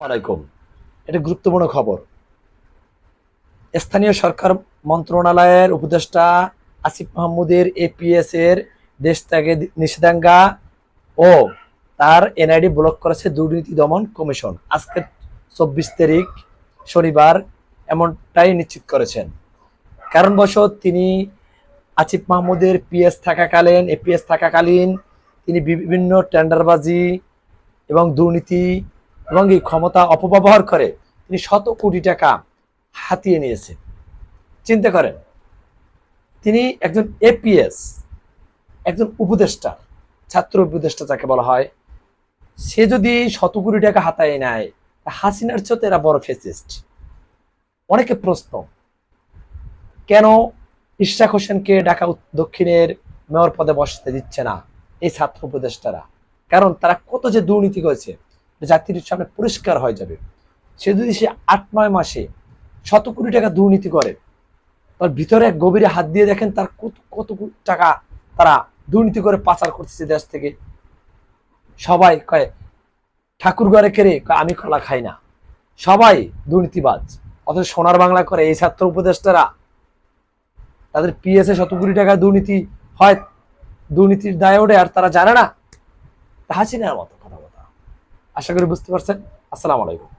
আলাইকুম। এটা গুরুত্বপূর্ণ খবর। স্থানীয় সরকার মন্ত্রণালয়ের উপদেষ্টা আসিফ মাহমুদের এপিএস এর দেশ ত্যাগে নিষেধাজ্ঞা ও তার এনআইডি ব্লক করেছে দুর্নীতি দমন কমিশন। আজকে চব্বিশ তারিখ শনিবার এমনটাই নিশ্চিত করেছেন। কারণবশত তিনি আসিফ মাহমুদের পিএস থাকাকালীন এপিএস থাকাকালীন তিনি বিভিন্ন টেন্ডারবাজি এবং দুর্নীতি এবং এই ক্ষমতা অপব্যবহার করে তিনি শত কোটি টাকা হাতিয়ে নিয়েছে চিন্তা করেন, তিনি একজন এপিএস একজন উপদেষ্টা, ছাত্র উপদেষ্টা যাকে বলা হয়। সে যদি শত কোটি টাকা হাতায় নেয় হাসিনার চেয়ে এরা বড় ফেসিস্ট অনেকে প্রশ্ন, কেন ইশরাক হোসেনকে ঢাকা দক্ষিণের মেয়র পদে বসতে দিচ্ছে না এই ছাত্র উপদেষ্টারা? কারণ তারা কত যে দুর্নীতি করেছে জাতির সামনে পরিষ্কার হয়ে যাবে। সে যদি সে আট, নয় মাসে শত কোটি টাকা দুর্নীতি করে, তার ভিতরে এক গভীরে হাত দিয়ে দেখেন তার কত কত টাকা তারা দুর্নীতি করে পাচার করতেছে দেশ থেকে। সবাই কয়, ঠাকুর ঘরে কেড়ে আমি কলা খাই না। সবাই দুর্নীতিবাজ। অথচ সোনার বাংলা করে এই ছাত্র উপদেষ্টারা, তাদের পিএসএ শত কোটি টাকা দুর্নীতি হয়, দুর্নীতির দায় ওঠে আর তারা জানে না। হাসিনার মতো। আশা করি বুঝতে পারছেন। আসসালামু আলাইকুম।